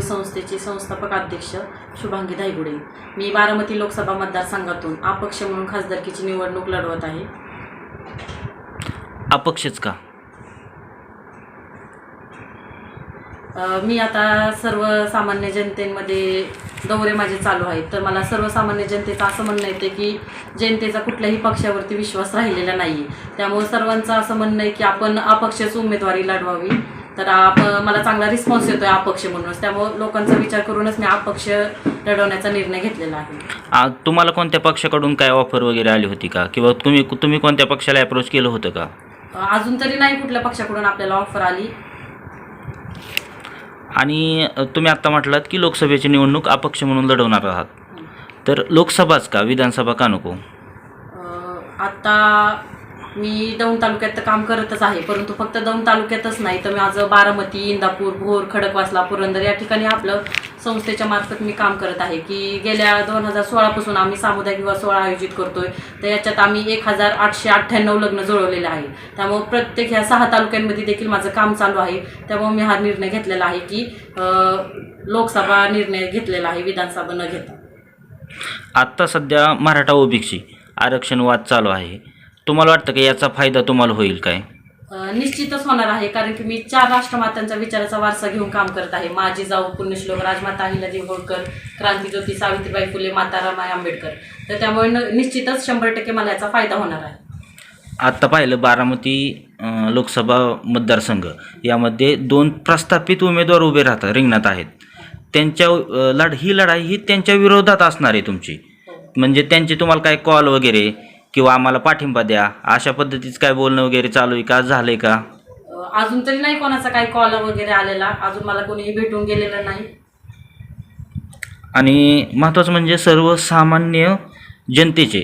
संस्थेचे संस्थापक अध्यक्ष शुभांगी धायगुडे मी बारामती लोकसभा मतदारसंघातून अपक्ष म्हणून खासदारकीची निवडणूक लढवत आहे. अपक्षच का? अ, मी आता सर्वसामान्य जनतेमध्ये दौरे माझे चालू आहेत. तर मला सर्वसामान्य जनतेचं असं म्हणणं येते की जनतेचा कुठल्याही पक्षावरती विश्वास राहिलेला नाही आहे त्यामुळे सर्वांचं असं म्हणणं आहे की आपण अपक्षच उमेदवारी लढवावी. तर आप मला चांगला रिस्पॉन्स येतो आहे अपक्ष म्हणूनच. त्यामुळे लोकांचा विचार करूनच मी अपक्ष लढवण्याचा निर्णय घेतलेला आहे. आ, तुम्हाला कोणत्या पक्षाकडून काय ऑफर वगैरे आली होती का? किंवा तुम्ही तुम्ही कोणत्या पक्षाला अप्रोच केलं होतं का? अजून तरी नाही कुठल्या पक्षाकडून आपल्याला ऑफर आली. आणि अ, तुम्ही आत्ता म्हटलात की लोकसभेची निवडणूक अपक्ष म्हणून लढवणार आहात. तर लोकसभाच का? विधानसभा का नको? अ, आता मी दौंड तालुक्यात तर काम करतच आहे परंतु फक्त दौंड तालुक्यातच नाही तर मी माझं बारामती इंदापूर भोर खडकवासला पुरंदर या ठिकाणी आपलं संस्थेच्या मार्फत मी काम करत आहे की गेल्या दोन हजार सोळापासून आम्ही सामुदायिक विवाह सोहळा आयोजित करतोय. तर याच्यात आम्ही एक हजार आठशे अठ्ठ्याण्णव लग्न जुळवलेलं आहे. त्यामुळं प्रत्येक ह्या सहा तालुक्यांमध्ये देखील माझं काम चालू आहे. त्यामुळे मी हा निर्णय घेतलेला आहे की लोकसभा निर्णय घेतलेला आहे विधानसभा न घेता. आत्ता सध्या मराठा ओबीसी आरक्षण वाद चालू आहे. तुम्हाला वाटतं की याचा फायदा तुम्हाला होईल काय? निश्चितच होणार आहे कारण की मी चार राष्ट्रमातांचा विचाराचा वारसा घेऊन काम करत आहे. माझी जाऊ पुण्यश्लोक राजमाता अहिल्यादेवी होळकर क्रांतीज्योती सावित्रीबाई फुले माता रमाई आंबेडकर. तर त्यामुळे निश्चितच शंभर टक्के मला याचा फायदा होणार आहे. आत्ता पाहिलं बारामती लोकसभा मतदारसंघ. यामध्ये दोन प्रस्थापित उमेदवार उभे राहतात रिंगणात आहेत. त्यांच्या लढ ही लढाई ही त्यांच्या विरोधात असणार आहे तुमची. म्हणजे त्यांचे तुम्हाला काय कॉल वगैरे किंवा आम्हाला पाठिंबा द्या. अशा पद्धतीचं काय बोलणं वगैरे चालू आहे का? झालं आहे का अजून तरी नाही कोणाचा काही कॉल वगैरे आलेला. अजून मला कोणीही भेटून गेलेलं नाही. आणि महत्त्वाचं म्हणजे सर्वसामान्य जनतेचे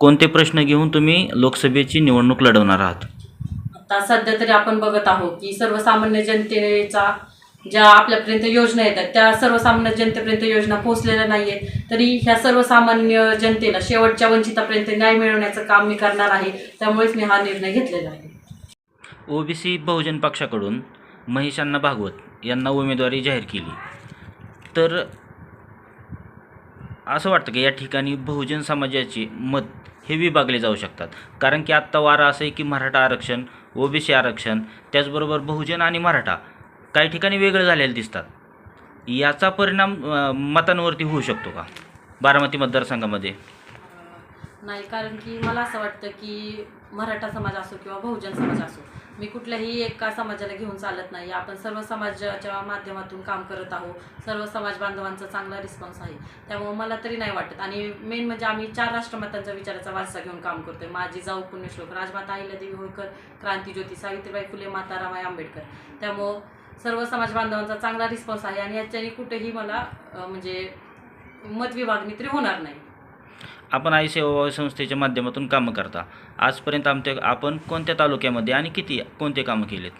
कोणते प्रश्न घेऊन तुम्ही लोकसभेची निवडणूक लढवणार आहात? आता सध्या तरी आपण बघत आहोत की सर्वसामान्य जनतेचा ज्या आपल्यापर्यंत योजना येतात त्या सर्वसामान्य जनतेपर्यंत योजना पोहोचलेल्या नाही आहेत तरी ह्या सर्वसामान्य जनतेला शेवटच्या वंचितापर्यंत न्याय मिळवण्याचं काम मी करणार आहे त्यामुळेच मी हा निर्णय घेतलेला आहे. ओबीसी बहुजन पक्षाकडून महेशांना भागवत यांना उमेदवारी जाहीर केली. तर असं वाटतं की या ठिकाणी बहुजन समाजाचे मत हे विभागले जाऊ शकतात. कारण की आत्ता वारा असं आहे की मराठा आरक्षण ओबीसी आरक्षण त्याचबरोबर बहुजन आणि मराठा काही ठिकाणी वेगळं झालेले दिसतात. याचा परिणाम मतांवरती होऊ शकतो का? बारामती मतदारसंघामध्ये. नाही कारण की मला असं वाटतं की मराठा समाज असो किंवा बहुजन समाज असो मी कुठल्याही एका समाजाला घेऊन चालत नाही. आपण सर्व समाजाच्या माध्यमातून काम करत आहोत. सर्व समाज बांधवांचा चांगला रिस्पॉन्स आहे. त्यामुळे मला तरी नाही वाटत. आणि मेन म्हणजे आम्ही चार राष्ट्रमतांचा विचाराचा वारसा घेऊन काम करतोय. माझी जाऊ पुण्यश्लोक राजमाता अहिल्यादेवी होळकर क्रांतीज्योती सावित्रीबाई फुले माता रमाई आंबेडकर. त्यामुळं सर्व समाज बांधवांचा चांगला रिस्पॉन्स आहे आणि याच्याने कुठेही मला म्हणजे मतविभागणी तरी होणार नाही. आपण आई सेवा संस्थेच्या माध्यमातून कामं करता. आजपर्यंत आमच्या आपण कोणत्या तालुक्यामध्ये आणि किती कोणते कामं केलेत?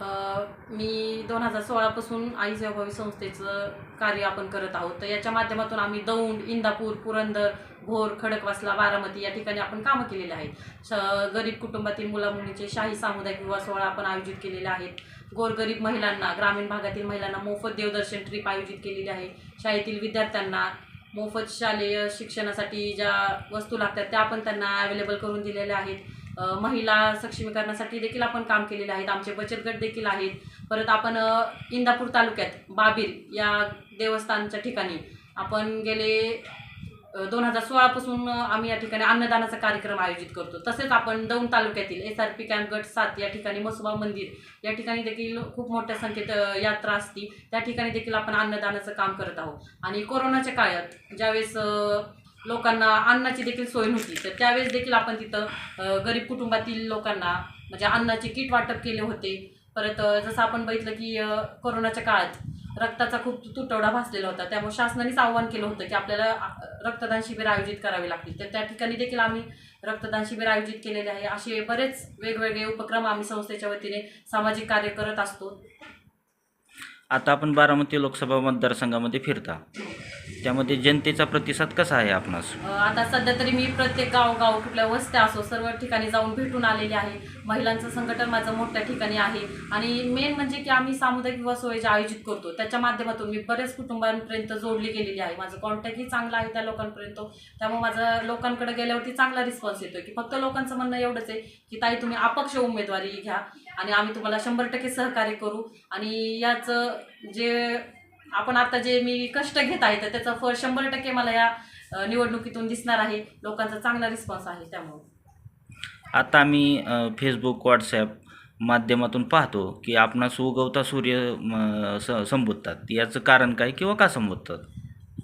मी दोन हजार सोळापासून आई सेवाभावी संस्थेचं कार्य आपण करत आहोत. तर याच्या माध्यमातून आम्ही दौंड इंदापूर पुरंदर भोर खडकवासला बारामती या ठिकाणी आपण कामं केलेली आहेत. श गरीब कुटुंबातील मुलामुलीचे शाही सामुदायिक विवाह सोहळा आपण आयोजित केलेले आहेत गोरगरीब महिलांना ग्रामीण भागातील महिलांना मोफत देवदर्शन ट्रिप आयोजित केलेली आहे. शाळेतील विद्यार्थ्यांना मोफत शालेय शिक्षणासाठी ज्या वस्तू लागतात त्या आपण त्यांना अवेलेबल करून दिलेल्या आहेत. महिला सक्षमीकरणासाठी देखील आपण काम केलेले आहेत आमचे बचत गट देखील आहेत. परत आपण इंदापूर तालुक्यात बाबीर या देवस्थानच्या ठिकाणी आपण गेले दोन हजार सोळापासून आम्ही या ठिकाणी अन्नदानाचा कार्यक्रम आयोजित करतो. तसेच आपण दौंड तालुक्यातील एस आर पी कॅम्प गट सात या ठिकाणी मसुबा मंदिर या ठिकाणी देखील खूप मोठ्या संख्येत यात्रा असती. त्या ठिकाणी देखील आपण अन्नदानाचं काम करत आहोत. आणि कोरोनाच्या काळात ज्यावेळेस लोकांना अन्नाची देखील सोय नव्हती. तर त्यावेळेस देखील आपण तिथं गरीब कुटुंबातील लोकांना म्हणजे अन्नाचे किट वाटप केले होते. परत जसं आपण बघितलं की कोरोनाच्या काळात रक्ताचा खूप तुटवडा भासलेला होता. त्यामुळे शासनानेच आव्हान केलं होतं की आपल्याला रक्तदान शिबिर आयोजित करावे लागतील. तर त्या ठिकाणी देखील आम्ही रक्तदान शिबिर आयोजित केलेले आहे. असे बरेच वेगवेगळे उपक्रम आम्ही संस्थेच्या वतीने सामाजिक कार्य करत असतो. आता आपण बारामती लोकसभा मतदारसंघामध्ये फिरता. त्यामध्ये जनतेचा प्रतिसाद कसा आहे आपणास? अ, आता सध्या तरी मी प्रत्येक गावगाव कुठल्या वस्त्या असो सर्व ठिकाणी जाऊन भेटून आलेले आहे. महिलांचं संघटन माझं मोठ्या ठिकाणी आहे. आणि मेन म्हणजे की आम्ही सामुदायिक विवाह सोहळे जे आयोजित करतो. त्याच्या माध्यमातून मी बऱ्याच कुटुंबांपर्यंत जोडली गेलेली आहे. माझं कॉन्टॅक्टही चांगला आहे त्या लोकांपर्यंत. त्यामुळे माझं लोकांकडे गेल्यावरती चांगला रिस्पॉन्स येतोय की फक्त लोकांचं म्हणणं एवढंच आहे की ताई तुम्ही अपक्ष उमेदवारी घ्या आणि आम्ही तुम्हाला शंभर टक्के सहकार्य करू. आणि याचं जे आपण आता जे मी कष्ट घेत आहे तर त्याचं फळ शंभर टक्के मला या निवडणुकीतून दिसणार आहे. लोकांचा चांगला रिस्पॉन्स आहे त्यामुळे. आता आम्ही अ, फेसबुक व्हॉट्सॲप माध्यमातून पाहतो की आपणास उगवता सूर्य म, स संबोधतात. याचं कारण काय किंवा का संबोधतात?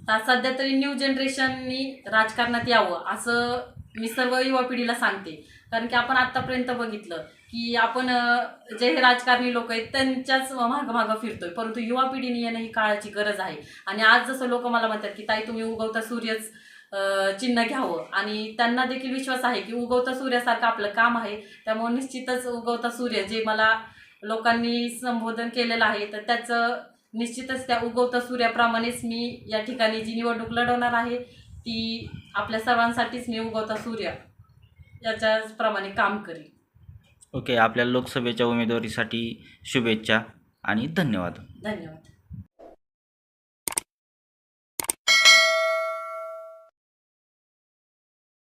आता सध्या तरी न्यू जनरेशननी राजकारणात यावं असं मी सर्व युवा पिढीला सांगते. कारण की आपण आत्तापर्यंत बघितलं की आपण जे हे राजकारणी लोक आहेत त्यांच्याच मागं मागं फिरतोय. परंतु युवा पिढीने येणं ही काळाची गरज आहे. आणि आज जसं लोक मला म्हणतात की ताई तुम्ही उगवता सूर्यच चिन्ह घ्यावं. आणि त्यांना देखील विश्वास आहे की उगवता सूर्यासारखं आपलं काम आहे. त्यामुळे निश्चितच उगवता सूर्य जे मला लोकांनी संबोधन केलेलं आहे तर त्याचं निश्चितच त्या उगवता सूर्याप्रमाणेच मी या ठिकाणी जी निवडणूक लढवणार आहे ती आपल्या सर्वांसाठीच मी उगवता सूर्य याच्याप्रमाणे काम करेल ओके आपल्या लोकसभेच्या उमेदवारीसाठी शुभेच्छा आणि धन्यवाद. धन्यवाद.